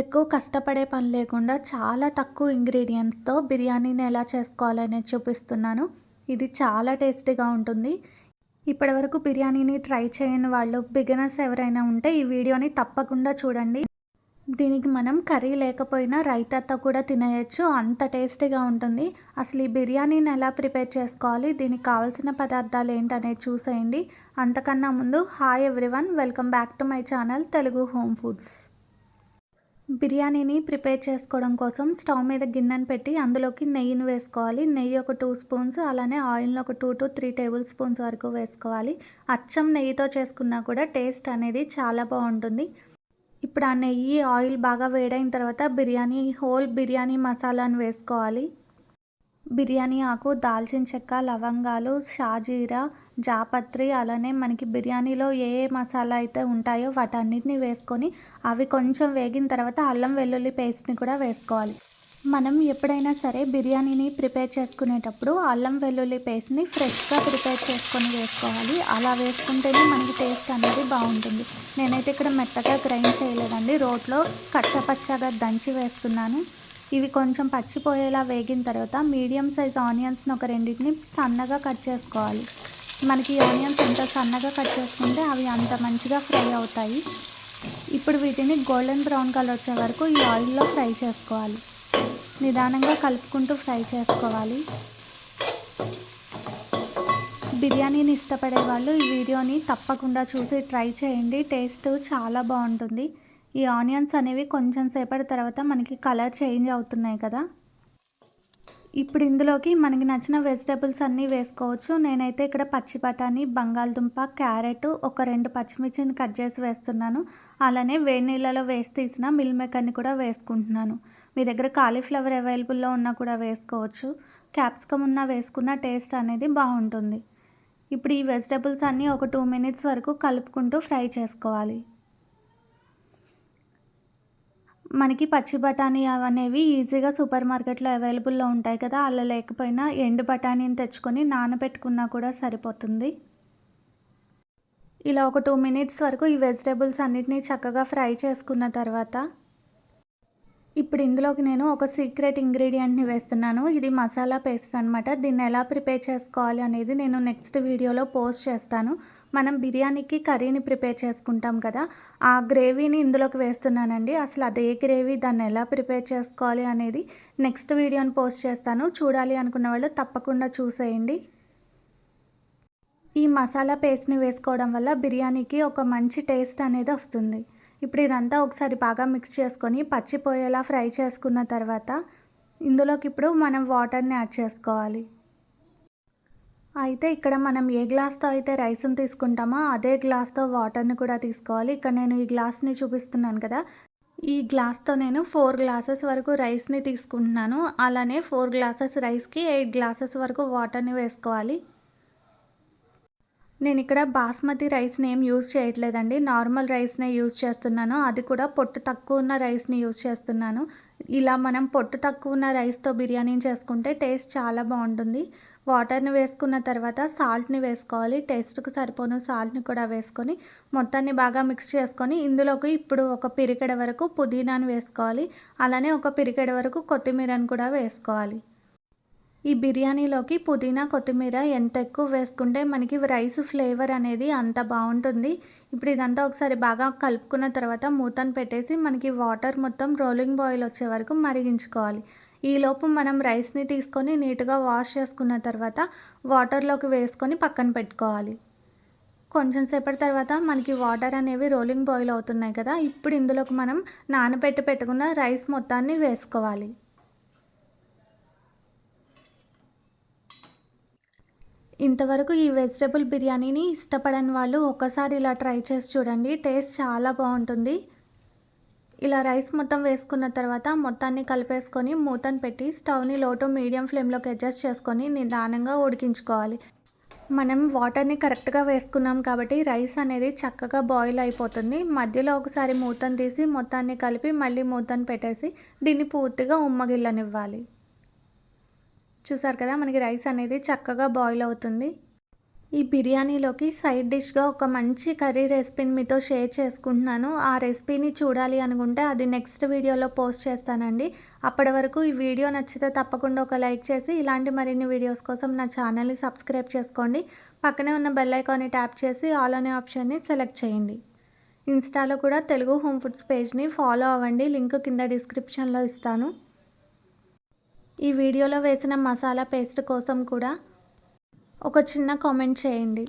ఎక్కువ కష్టపడే పని లేకుండా చాలా తక్కువ ఇంగ్రీడియంట్స్తో బిర్యానీని ఎలా చేసుకోవాలనేది చూపిస్తున్నాను. ఇది చాలా టేస్టీగా ఉంటుంది. ఇప్పటివరకు బిర్యానీని ట్రై చేయని వాళ్ళు బిగినర్స్ ఎవరైనా ఉంటే ఈ వీడియోని తప్పకుండా చూడండి. దీనికి మనం కర్రీ లేకపోయినా రైతాతో కూడా తినేయచ్చు. అంత టేస్టీగా ఉంటుంది. అసలు ఈ బిర్యానీని ఎలా ప్రిపేర్ చేసుకోవాలి? దీనికి కావాల్సిన పదార్థాలు ఏంటనేది చూసేయండి. అంతకన్నా ముందు hi everyone welcome back to my channel Telugu home foods. బిర్యానీని ప్రిపేర్ చేసుకోవడం కోసం స్టవ్ మీద గిన్నెను పెట్టి అందులోకి నెయ్యిని వేసుకోవాలి. నెయ్యి ఒక టూ స్పూన్స్ అలానే ఆయిల్ని ఒక two to three tablespoons వరకు వేసుకోవాలి. అచ్చం నెయ్యితో చేసుకున్నా కూడా టేస్ట్ అనేది చాలా బాగుంటుంది. ఇప్పుడు ఆ నెయ్యి ఆయిల్ బాగా వేడైన తర్వాత బిర్యానీ హోల్ బిర్యానీ మసాలాను వేసుకోవాలి. బిర్యానీ ఆకు దాల్చిన చెక్క లవంగాలు షాజీరా జాపత్రి అలానే మనకి బిర్యానీలో ఏ ఏ మసాలా అయితే ఉంటాయో వాటన్నిటిని వేసుకొని అవి కొంచెం వేగిన తర్వాత అల్లం వెల్లుల్లి పేస్ట్ని కూడా వేసుకోవాలి. మనం ఎప్పుడైనా సరే బిర్యానీని ప్రిపేర్ చేసుకునేటప్పుడు అల్లం వెల్లుల్లి పేస్ట్ని ఫ్రెష్గా ప్రిపేర్ చేసుకొని వేసుకోవాలి. అలా వేసుకుంటేనే మనకి టేస్ట్ అనేది బాగుంటుంది. నేనైతే ఇక్కడ మెత్తగా గ్రైండ్ చేయలేదండి. రోట్లో కచ్చపచ్చగా దంచి వేస్తున్నాను. ఇవి కొంచెం పచ్చిపోయేలా వేగిన తర్వాత మీడియం సైజ్ ఆనియన్స్ని ఒక రెండింటిని సన్నగా కట్ చేసుకోవాలి. మనకి ఆనియన్స్ ఎంత సన్నగా కట్ చేసుకుంటే అవి అంత మంచిగా ఫ్రై అవుతాయి. ఇప్పుడు వీటిని గోల్డెన్ బ్రౌన్ కలర్ వచ్చే వరకు ఈ ఆయిల్లో ఫ్రై చేసుకోవాలి. నిదానంగా కలుపుకుంటూ ఫ్రై చేసుకోవాలి. బిర్యానీని ఇష్టపడే వాళ్ళు ఈ వీడియోని తప్పకుండా చూసి ట్రై చేయండి. టేస్ట్ చాలా బాగుంటుంది. ఈ ఆనియన్స్ అనేవి కొంచెం సేపటి తర్వాత మనకి కలర్ చేంజ్ అవుతున్నాయి కదా. ఇప్పుడు ఇందులోకి మనకి నచ్చిన వెజిటేబుల్స్ అన్నీ వేసుకోవచ్చు. నేనైతే ఇక్కడ పచ్చి బఠానీ బంగాళదుంప క్యారెట్ ఒక రెండు పచ్చిమిర్చిని కట్ చేసి వేస్తున్నాను. అలానే వేడి నీళ్ళలో వేసి తీసిన మిల్ మేకర్ని కూడా వేసుకుంటున్నాను. మీ దగ్గర కాలీఫ్లవర్ అవైలబుల్లో ఉన్నా కూడా వేసుకోవచ్చు. క్యాప్సికమ్ ఉన్నా వేసుకున్న టేస్ట్ అనేది బాగుంటుంది. ఇప్పుడు ఈ వెజిటేబుల్స్ అన్నీ ఒక టూ మినిట్స్ వరకు కలుపుకుంటూ ఫ్రై చేసుకోవాలి. మనకి పచ్చి బఠానీ అనేవి ఈజీగా సూపర్ మార్కెట్లో అవైలబుల్లో ఉంటాయి కదా అలా లేకపోయినా ఎండు బఠానీని తెచ్చుకొని నానబెట్టుకున్నా కూడా సరిపోతుంది. ఇలా ఒక టూ మినిట్స్ వరకు ఈ వెజిటేబుల్స్ అన్నిటినీ చక్కగా ఫ్రై చేసుకున్న తర్వాత ఇప్పుడు ఇందులోకి నేను ఒక సీక్రెట్ ఇంగ్రీడియంట్ని వేస్తున్నాను. ఇది మసాలా పేస్ట్ అనమాట దీన్ని ఎలా ప్రిపేర్ చేసుకోవాలి అనేది నేను నెక్స్ట్ వీడియోలో పోస్ట్ చేస్తాను. మనం బిర్యానీకి కర్రీని ప్రిపేర్ చేసుకుంటాం కదా ఆ గ్రేవీని ఇందులోకి వేస్తున్నానండి. అసలు అదే గ్రేవీ దాన్ని ఎలా ప్రిపేర్ చేసుకోవాలి అనేది నెక్స్ట్ వీడియోని పోస్ట్ చేస్తాను. చూడాలి అనుకున్న వాళ్ళు తప్పకుండా చూసేయండి. ఈ మసాలా పేస్ట్ని వేసుకోవడం వల్ల బిర్యానీకి ఒక మంచి టేస్ట్ అనేది వస్తుంది. ఇప్పుడు ఇదంతా ఒకసారి బాగా మిక్స్ చేసుకొని పచ్చిపోయేలా ఫ్రై చేసుకున్న తర్వాత ఇందులోకి ఇప్పుడు మనం వాటర్ని యాడ్ చేసుకోవాలి. అయితే ఇక్కడ మనం ఏ గ్లాస్తో అయితే రైస్ని తీసుకుంటామో అదే గ్లాస్తో వాటర్ని కూడా తీసుకోవాలి. ఇక్కడ నేను ఈ గ్లాస్ని చూపిస్తున్నాను కదా. ఈ గ్లాస్తో నేను ఫోర్ గ్లాసెస్ వరకు రైస్ని తీసుకుంటున్నాను. అలానే ఫోర్ గ్లాసెస్ రైస్కి ఎయిట్ గ్లాసెస్ వరకు వాటర్ని వేసుకోవాలి. నేను ఇక్కడ బాస్మతి రైస్ని ఏం యూజ్ చేయట్లేదండి. నార్మల్ రైస్నే యూజ్ చేస్తున్నాను. అది కూడా పొట్టు తక్కువ ఉన్న రైస్ని యూజ్ చేస్తున్నాను. ఇలా మనం పొట్టు తక్కువ ఉన్న రైస్తో బిర్యానీ చేసుకుంటే టేస్ట్ చాలా బాగుంటుంది. వాటర్ని వేసుకున్న తర్వాత సాల్ట్ని వేసుకోవాలి. టేస్ట్కి సరిపోను సాల్ట్ని కూడా వేసుకొని మొత్తాన్ని బాగా మిక్స్ చేసుకొని ఇందులోకి ఇప్పుడు ఒక పిరికెడ వరకు పుదీనాను వేసుకోవాలి. అలానే ఒక పిరికెడ వరకు కొత్తిమీరను కూడా వేసుకోవాలి. ఈ బిర్యానీలోకి పుదీనా కొత్తిమీర ఎంత ఎక్కువ వేసుకుంటే మనకి రైస్ ఫ్లేవర్ అనేది అంత బాగుంటుంది. ఇప్పుడు ఇదంతా ఒకసారి బాగా కలుపుకున్న తర్వాత మూతను పెట్టేసి మనకి వాటర్ మొత్తం రోలింగ్ బాయిల్ వచ్చే వరకు మరిగించుకోవాలి. ఈలోపు మనం రైస్ని తీసుకొని నీట్గా వాష్ చేసుకున్న తర్వాత వాటర్లోకి వేసుకొని పక్కన పెట్టుకోవాలి. కొంచెం సేపటి తర్వాత మనకి వాటర్ అనేవి రోలింగ్ బాయిల్ అవుతున్నాయి కదా ఇప్పుడు ఇందులోకి మనం నానబెట్టి పెట్టుకున్న రైస్ మొత్తాన్ని వేసుకోవాలి. ఇంతవరకు ఈ వెజిటేబుల్ బిర్యానీని ఇష్టపడని వాళ్ళు ఒకసారి ఇలా ట్రై చేసి చూడండి. టేస్ట్ చాలా బాగుంటుంది. ఇలా రైస్ మొత్తం వేసుకున్న తర్వాత మొత్తాన్ని కలిపేసుకొని మూతను పెట్టి స్టవ్ని లోటు మీడియం ఫ్లేమ్లోకి అడ్జస్ట్ చేసుకొని నిదానంగా ఉడికించుకోవాలి. మనం వాటర్ని కరెక్ట్గా వేసుకున్నాం కాబట్టి రైస్ అనేది చక్కగా బాయిల్ అయిపోతుంది. మధ్యలో ఒకసారి మూతను తీసి మొత్తాన్ని కలిపి మళ్ళీ మూతను పెట్టేసి దీన్ని పూర్తిగా ఉమ్మగిల్లనివ్వాలి చూసారు కదా మనకి రైస్ అనేది చక్కగా బాయిల్ అవుతుంది. ఈ బిర్యానీలోకి సైడ్ డిష్గా ఒక మంచి కర్రీ రెసిపీని మీతో షేర్ చేసుకుంటున్నాను. ఆ రెసిపీని చూడాలి అనుకుంటే అది నెక్స్ట్ వీడియోలో పోస్ట్ చేస్తానండి. అప్పటి వరకు ఈ వీడియో నచ్చితే తప్పకుండా ఒక లైక్ చేసి ఇలాంటి మరిన్ని వీడియోస్ కోసం నా ఛానల్ని సబ్స్క్రైబ్ చేసుకోండి. పక్కనే ఉన్న బెల్ ఐకాన్ని ట్యాప్ చేసి ఆల్ అనే ఆప్షన్ని సెలెక్ట్ చేయండి. ఇన్స్టాలో కూడా తెలుగు హోమ్ ఫుడ్స్ పేజ్ని ఫాలో అవ్వండి. లింక్ కింద డిస్క్రిప్షన్లో ఇస్తాను. ఈ వీడియోలో వేసిన మసాలా పేస్ట్ కోసం కూడా ఒక చిన్న కామెంట్ చేయండి.